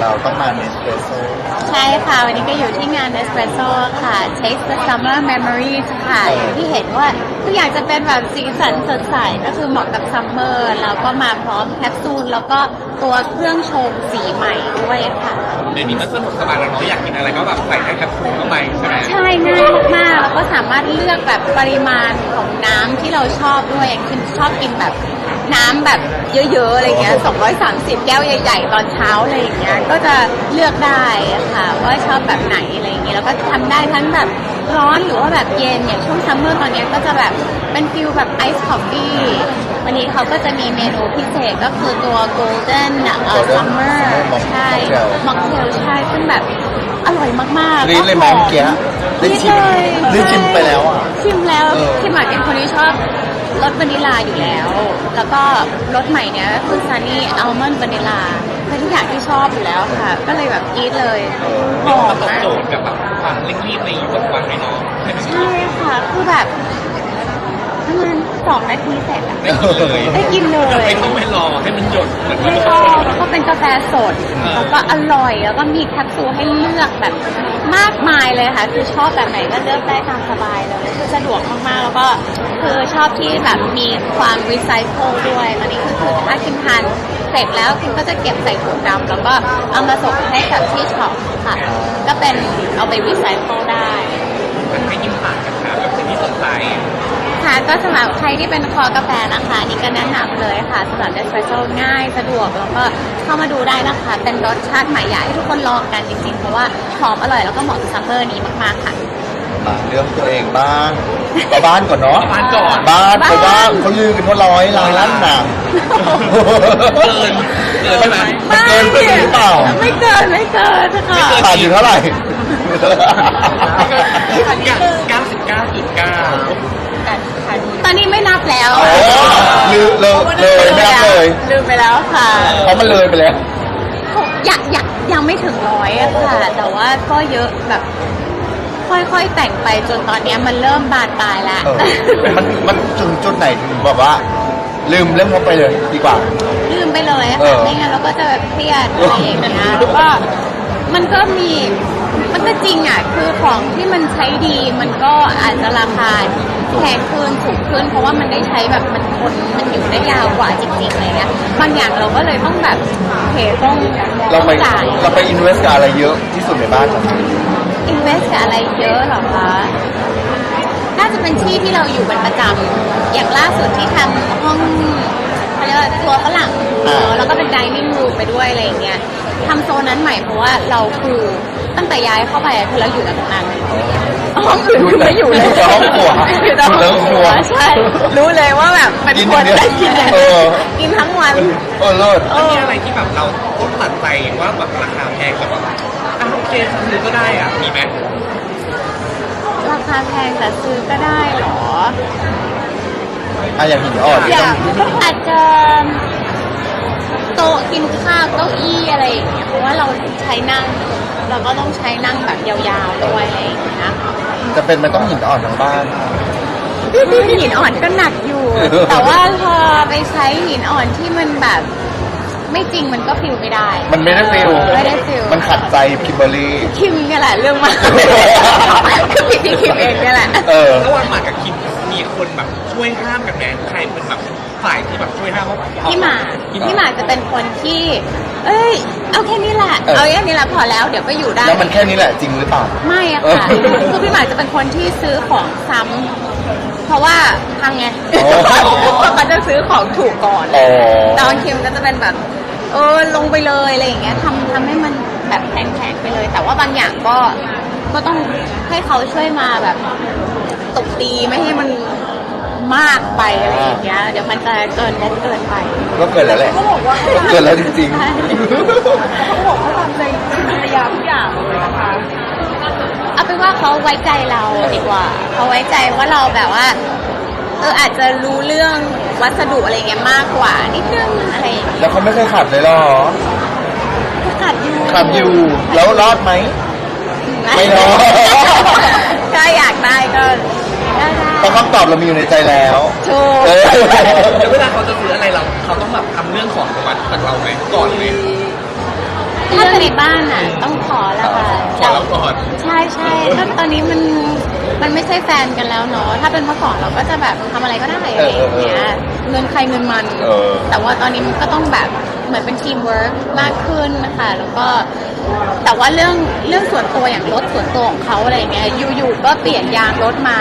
เราต้องมาเนสเปรสโซ่ใช่ค่ะ วันนี้ก็อยู่ที่งาน Espresso ค่ะ Taste the Summer Memories ค่ะอย่างที่เห็นว่าทุกอย่างจะเป็นแบบสีสันสดใส ก็คือเหมาะกับซัมเมอร์แล้วก็มาพร้อมแคปซูล แล้วก็ตัวเครื่องชงสีใหม่ด้วยค่ะ เดี๋ยวนี้มันสนุกสบายแล้วเนาะอยากกินอะไรก็แบบใส่แค่แคปซูลเข้าไปใช่ไหมใช่ง่ายมากๆแล้วก็สามารถเลือกแบบปริมาณของน้ำที่เราชอบด้วยอย่างคุณชอบกินแบบ น้ำแบบเยอะๆอะไรเงี้ย230 แก้วใหญ่ ๆ ตอนเช้าอะไรอย่างเงี้ย ก็จะเลือกได้ค่ะว่าชอบแบบไหนอะไรอย่างเงี้ย แล้วก็ทำได้ทั้งแบบร้อนหรือว่าแบบเย็น อย่างช่วงซัมเมอร์ตอนเนี้ยก็จะแบบเป็นฟิลแบบไอซ์คอฟฟี่วันนี้เขาก็จะมีเมนูพิเศษก็คือตัว golden เอ่อ summer ใช่ม็อกเทลใช่ซึ่งแบบอร่อยมากๆรีดเลยไหมเมื่อกี้ได้ชิมเลยได้ชิมไปแล้วอะชิมแล้วเออ คิมอะเป็นคนที่ชอบ รสวานิลลาอยู่แล้ว แล้วก็รสใหม่เนี้ยก็คือซันนี่อัลมอนด์วานิลลาเป็นทุกอย่างที่ชอบอยู่แล้วค่ะ ก็เลยแบบอีทเลยหอมตอบมากโจทย์กับแบบความเร่งรีบในยุคปัจจุบันไหมเนาะใช่ไหมใช่ค่ะคือแบบ ประมาณสองนาทีเสร็จอะได้กินเลยได้กินเลย ไม่ต้องไปรอให้มันหยดเหมือนไม่ที่ชเราอบแล้วก็เป็นกาแฟสดแล้วก็อร่อยแล้วก็มีแคปซูลให้เลือกแบบมากมายเลยค่ะ คือชอบแบบไหนก็เลือกได้ตามสบายเลยคือสะดวกมากๆ แล้วก็คือชอบที่แบบมีความรีไซเคิลด้วยอันนี้คือคือถ้าคิมทานเสร็จแล้วคิมก็จะเก็บใส่ถุงดำแล้วก็เอามาส่งให้กับที่ช็อปค่ะ ก็เป็นเอาไปรีไซเคิลได้ มันให้ยิ้มผ่านกันครับกับสิ่งที่สนใจค่ะ ก็สำหรับใครที่เป็นคอกาแฟนะคะนี่ก็แนะนำเลยค่ะสำหรับเดสเปรสโซ่ง่ายสะดวกแล้วก็เข้ามาดูได้นะคะ เป็นรสชาติใหม่อยากให้ทุกคนลองกันจริงๆ เพราะว่าหอมอร่อยแล้วก็เหมาะกับซัมเมอร์นี้มากๆค่ะ มาเรื่องตัวเองบ้างเอาบ้านก่อนเนาะบ้านก่อน บ้านบ้านไปบ้างเขาลือกันว่าร้อยล้านน่ะเกินเกินใช่ไหม มันเกินไปหรือเปล่าไม่เกินไม่เกินค่ะขาดอยู่เท่าไหร่ เก้าสิบเก้าจุดเก้าตอนนี้ไม่นับ แล้วโอ้ลืมเลยเลยไม่นับเลย ลืมไปแล้วค่ะ เพราะมันเลยไปแล้ว อยากอยากยังไม่ถึงร้อยอะค่ะ แต่ว่าก็เยอะแบบ ค่อยๆแต่งไปจนตอนเนี้ยมันเริ่มบานปลายแล้ว เออมันมันถึงจุดไหนถึงแบบว่า ลืมเรื่องเขาไปเลยดีกว่า ลืมไปเลยอะเอค่ะอไม่งั้นเราก็จะแบบเครียดอะไรอย่างเงี้ยแล้วก็มันก็มีมันก็จริงอะคือของที่มันใช้ดีมันก็อาจจะราคา แพงขึ้นสูงขึ้น เพราะว่ามันได้ใช้แบบมันทนมันอยู่ได้ยาวกว่าจริงๆอะไรเงี้ยบางอย่างเราก็เลยต้องแบบโอเคต้องเราไปจ่ายเราไปอินเวสต์กับอะไรเยอะที่สุดในบ้านเหรออินเวสกับอะไรเยอะเหรอคะน่าจะเป็นที่ที่เราอยู่เป็นประจำอย่างล่าสุดที่ทำห้องเขาเรียกว่าตัวฝรั่งเนอะแล้วก็เป็นดิเนิ่งรูมไปด้วยอะไรอย่างเงี้ยทำโซนนั้นใหม่เพราะว่าเราคือตั้งแต่ย้ายเข้าไปอะคือเราอยู่แต่ตรงนั้น ห้องอื่นคือไม่อยู่เลยอยู่แต่ห้องครัวอยู่แต่ห้องอยู่แต่ห้องครัวใช่ รู้เลยว่าแบบเป็นกินคอย่างนเดียวได้กินอย่างเอเดียวอกินทั้งวัน เออเลิศเอมันมีออะไรที่แบบเราต้องตัดใจว่าแบบราคาแพงแต่แบบอะโอเคซื้อก็ได้อะมีไหมราคาแพงแต่ซื้อก็ได้เหรอ อะอย่างหินอ่อนอที่ยาต้องกอาจจะโต๊ะกินข้าวเก้าอี้อะไรอย่างเงี้ยเพราะว่าเราใช้นั่ง เราก็ต้องใช้นั่งแบบยาวๆด้วยอะไรอย่างเงี้ยจะเป็นมันต้องหินอ่อนทั้งบ้าน หินอ่อนก็หนักอยู่ แต่ว่าพอไปใช้หินอ่อนที่มันแบบ ไม่จริงมันก็ฟิลไม่ได้ มันไม่ได้ฟิลไม่ได้ฟิลมันขัดใจคิมเบอร์รี่คิมเนี่ยแหละเรื่องมากคือผิดที่คิมเองเนี่ยแหละเออระหว่างหมากกับคิมมีคนแบบช่วยห้ามกันไหมใครเป็นแบบฝ่ายที่แบบช่วยห้ามว่าพี่หมากพี่หมากจะเป็นคนที่ เอ้ยเอาแค่นี้แหละเออ เอาแค่นี้แหละพอแล้วเดี๋ยวก็อยู่ได้ แล้วมันแค่นี้แหละจริงหรือเปล่า ไม่อะค่ะ เออคือพี่หมากจะเป็นคนที่ซื้อของซ้ำเพราะว่าพังไงอ๋อ เพราะเขาจะซื้อของถูกก่อนอ๋อ ตอนคิมก็จะเป็นแบบ เออลงไปเลยอะไรอย่างเงี้ยทำทำให้มันแบบแข็งๆไปเลย แต่ว่าบางอย่างก็ก็ต้องให้เขาช่วยมาแบบตบตีไม่ให้มัน มากไปอะไรอย่างเงี้ยเดี๋ยวมันจะเกินงบเกินไปก็เกิดแล้วแหละเขาบอกว่าเกิดแล้วจริงใช่เขาบอกเขาทำใจภรรยาทุกอย่างเลยนะคะเอาเป็นว่าเขาไว้ใจเราดีกว่าเขาไว้ใจว่าเราแบบว่าเอออาจจะรู้เรื่องวัสดุอะไรเงี้ยมากกว่านิดนึงอะไรอย่างๆเงี้ยแล้วเขาไม่เคยขัดเลยเหรอก็ขัดอยู่ขัดอยู่แล้วรอดไหมไม่รอดถ้าอยากได้ก็ได้ เพราะคำตอบเรามีอยู่ในใจแล้วถูกเออแล้วเวลาเขาจะซื้ออะไรเราเขาต้องแบบทำเรื่องของประวัติจากเราไหมก่อนเลยถ้าเป็นในบ้านอะ ต้องขอแล้วค่ะขอแล้วก่อนใช่ใช่ถ้าตอนนี้มันมันไม่ใช่แฟนกันแล้วเนาะถ้าเป็นเมื่อก่อนเราก็จะแบบทำอะไรก็ได้อะไรอย่างเงี้ยเงินใครเงินมัน เออ แต่ว่าตอนนี้มันก็ต้องแบบเหมือนเป็นทีมเวิร์กมากขึ้นนะคะแล้วก็แต่ว่าเรื่องเรื่องส่วนตัวอย่างรถส่วนตัวของเขาอะไรเงี้ยอยู่ๆก็เปลี่ยนยางรถมา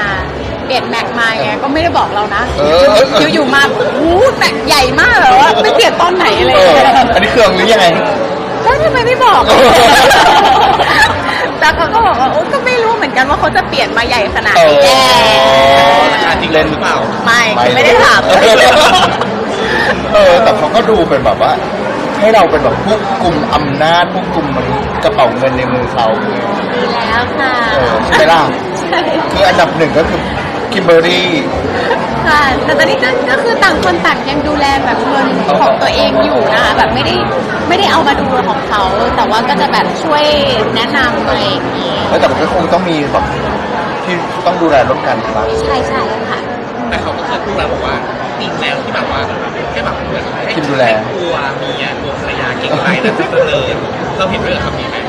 เปลี่ยนแม็กมาไงก็ไม่ได้บอกเรานะเอออยู่ๆมาโอ้โหแม็กใหญ่มากแบบว่าไม่เปลี่ยนตอนไหนอะไรเออย่างอเงี้ย อันนี้เครื่องหรือยังไง แล้วทำไมไม่บอกอะแต่เขาก็บอกว่าโอ้ก็ไม่รู้เหมือนกันว่าเขาจะเปลี่ยนมาใหญ่ขนาดนี้แน่ราคาจริงเล่นหรือเปล่า ไม่ไม่ได้ถามเออ แต่เขาก็ดูเป็นแบบว่า ให้เราเป็นแบบควบคุมอำนาจควบคุมมันกระเป๋าเงินในมือเขาดีแล้วค่ะ เออใช่ไหมล่ะ ใช่ คืออันดับหนึ่งก็คือ คิมเบอรี่ค่ะแต่ตอนนี้ก็ก็คือต่างคนต่างยังดูแลแบบเงินของตัวเองอยู่นะคะแบบไม่ได้ไม่ได้เอามาดูของเขา แต่ว่าก็จะแบบช่วยแนะนำอะไรอย่างนี้แล้วแต่มันก็คงต้องมีแบบที่ต้องดูแลร่วมกันใช่ไหมใช่ใช่ค่ะ แต่เขาก็เคยพูดแล้วบอกว่าจริงแล้วที่แบบว่าแค่แบบเหมือนให้คิมดูแลให้ตัวเมียตัวภรรยาเก่งไปนะจะเจริญเราเห็นด้วยกับคำนี้ไหมคิม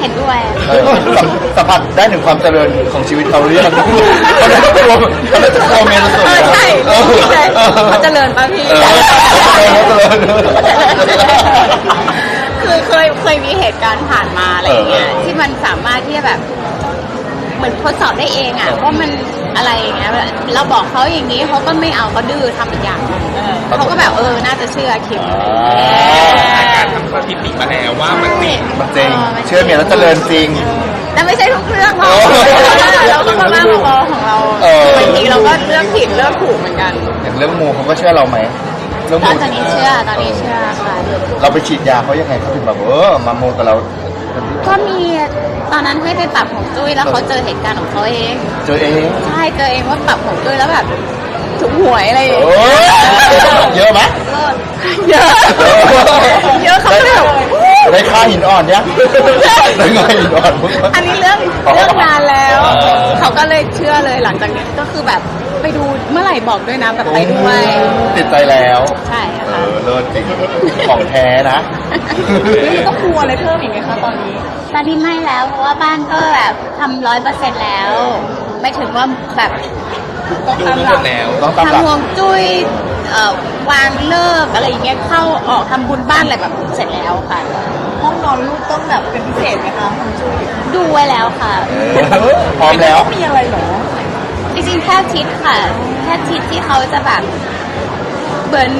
เห็นด้วย เออสัมสัมผัสได้ถึงความเจริญของชีวิตเขาหรือยังเขาได้ตัวเขาได้ตัวเมนสุดเออใช่เออใช่เขาเจริญป่ะพี่ เออเขาเจริญ คือเคยเคยมีเหตุการณ์ผ่านมาอะไรอย่างเงี้ยเออเออที่มันสามารถที่จะแบบ เหมือนทดสอบได้เองอะเออ ว่ามันอะไรอย่างเงี้ยเราบอกเขาอย่างนี้เขาก็ไม่เอาเขาดื้อทำอีกอย่าง เขาก็แบบเออ น่าจะเชื่อคิมอะไรอย่างเงี้ยอาการทำสถิติมาแล้วว่ามันจริงมันจริง เชื่อเมียแล้วเจริญจริง แต่ไม่ใช่ทุกเรื่องหรอกเออเราก็มาบ้าบอของเราเออบางทีเราก็เลือกผิดเลือกถูกเหมือนกัน อย่างเรื่องมูเขาก็เชื่อเราไหมเรื่องตมูอนนี้เชื่อตอนนี้เชื่อค่ะเราไปฉีดยาเขายังไงเขาถึงแบบเออมามูกับเราก็มีตอนนั้นให้ไปปรับของจุ้ยแล้วเขาเจอเหตุการณ์ของเขาเอง เจอเอง ใช่เจอเองว่าปรับของจุ้ยแล้วแบบถูกหวยอะไรอย่างโอ้เงี้ย เยอะไหมเยอะเยอะเขาก็เลยแบบได้ค่าหินอ่อนเนี่ยได้เงินหินอ่อนอันนี้เรื่องเรื่องนานแล้ว เขาก็เลยเชื่อเลยหลังจากนี้ก็คือแบบไปดูเมื่อไหร่บอกด้วยนะแบบไปด้วยติดใจแล้วใช่เอค่ะอเลิศจริงของแท้นะต้องกลัวอะไรเพิ่มอีกไหมคะตอนนี้ตอนนี้ไม่แล้วเพราะว่าบ้านก็แบบทำร้อยเปอร์เซ็นต์แล้ว ไม่ถึงว่าแบบ ดูรู้หมดแล้ว ต้องตามหลัก ทำฮวงจุ้ยเอ่อวางเลิกอะไรอย่างเงี้ยเข้าออกทำบุญบ้านอะไรแบบเสร็จแล้วค่ะ ห้องนอนลูกต้องแบบเป็นพิเศษไหมคะคุณจุ้ยดูไว้แล้วค่ะ เออพร้อมแล้วมีอะไรเหรอจริงๆแค่ทิศค่ะ แค่ทิศที่เขาจะแบบเหมือน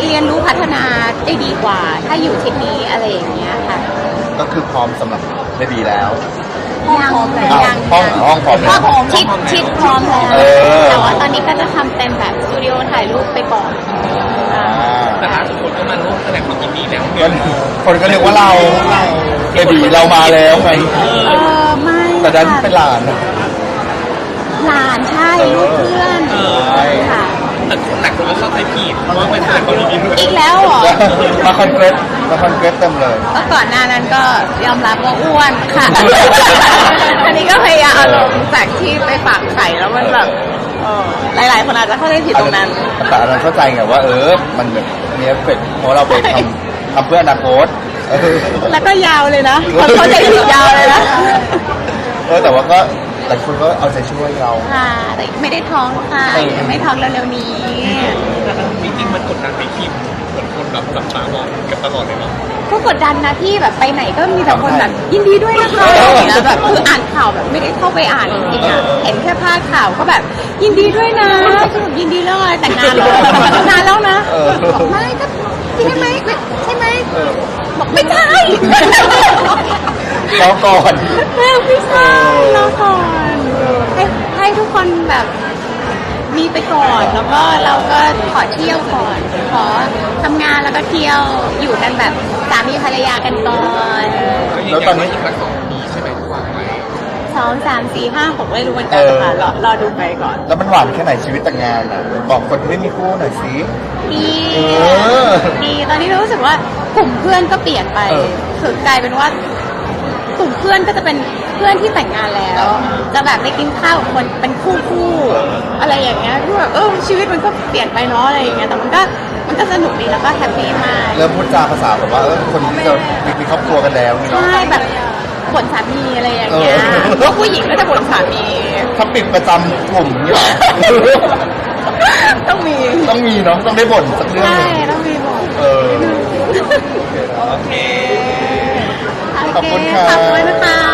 เรียนรู้พัฒนาได้ดีกว่า ถ้าอยู่ทิศนี้อะไรอย่างเงี้ยค่ะ ก็คือพร้อมสำหรับได้ดีแล้ว ยังอ้าวยังห้องห้องพร้อมแล้วห้องทิศทิศพร้อมแล้วเออ แต่ว่าตอนนี้ก็จะทำเป็นแบบสตูดิโอถ่ายรูปไปก่อนอ่าอ่าแต่ล่าสุดคนก็มาร่วมแสดงความยินดีแล้วก็คนก็เรียกว่าเราเบบีเรามาแล้วไงเออไม่แต่ดันค่ะเป็นหลาน หลานใช่ลูกเพื่อนใช่ ค่ะ แต่คนหลายคนก็เข้าใจผิดว่าไม่แสดงความยินดีด้วยอีกแล้วเหรอมาคอนเกรสมาคอนเกรสเต็มเลย ก็ก่อนหน้านั้นก็ยอมรับว่าอ้วนค่ะ อันนี้ก็พยายามเอาลงจากที่ไปฝากไข่แล้วมันแบบเออหลายๆคนอาจจะเข้าใจผิดตรงนั้น แต่อันนั้นเข้าใจไงว่าเออ มันแบบมีเอฟเฟกต์เพราะเราไปทำทำเพื่ออนาคตเออแล้วก็ยาวเลยนะคนเข้าใจผิดยาวเลยนะ เออแต่ว่าก็ห ลายคนก็เอาใจช่วยเรา ค่ะแต่ไม่ได้ท้องค่ะยังไม่ท้องเร็วๆนี้จริงๆมันกดดันไปคิมเหมือนคนแบบจับตามองกันตลอดเลยเนาะก็กดดันนะพี่แบบไปไหนก็มีแต่คนแบบยินดีด้วยนะคะแล้วแบบคืออ่านข่าวแบบไม่ได้เข้าไปอ่านจริงๆอะเห็นแค่ภาพข่าวก็แบบยินดีด้วยนะคือแบบยินดีเรื่องอะไรแต่งงานแล้วแต่งงานแล้วนะเออ บอกไม่ก็ใช่ไหมไม่ใช่ไหมเออบอกไม่ใช่เราก่อน เออไม่ใช่รอก่อนให้ให้ ทุกคนแบบมีไปก่อนแล้วก็เราก็ขอเที่ยวก่อน ขอทำงานแล้วก็เที่ยวอยู่กันแบบสามีภรรยากันก่อนแล้วตอนนี้อีกสักสองปีใช่ไหมที่วางไว้สองสามสี่ห้าหกไม่รู้เหมือนกันค่ะรอรอดูไปก่อนแล้วมันหวานแค่ไหนชีวิตแต่งงานอะบอกคนที่ไม่มีคู่หน่อยสิ ดีเออดีตอนนี้รู้สึกว่ากลุ่มเพื่อนก็เปลี่ยนไปเออ คือกลายเป็นว่ากลุ่มเพื่อนก็จะเป็นเพื่อนที่แต่งงานแล้ว จะแบบไปกินข้าวกับคนเป็นคู่คู่ๆอะไรอย่างเงี้ยคือแบบเออชีวิตมันก็เปลี่ยนไปเนาะอะไรอย่างเงี้ยแต่มันก็มันมันก็สนุกดีแล้วก็แฮปปี้มากเริ่มพูดจาภาษาแบบว่าเออคนที่จะมีมีครอบครัวกันแล้วนี่เนาะ ใช่แบบบ่นสามีอะไรอย่างเงี้ยเออพวกผู้หญิงก็จะบ่นสามีถ้าปิดประจำกลุ่มนี่หรอ ต้องมีต้องมีเนาะต้องได้บ่นสักเรื่องใช่หนึ่งต้องมีบ่น เออ โอเค ขอบคุณค่ะ ขอบคุณนะคะ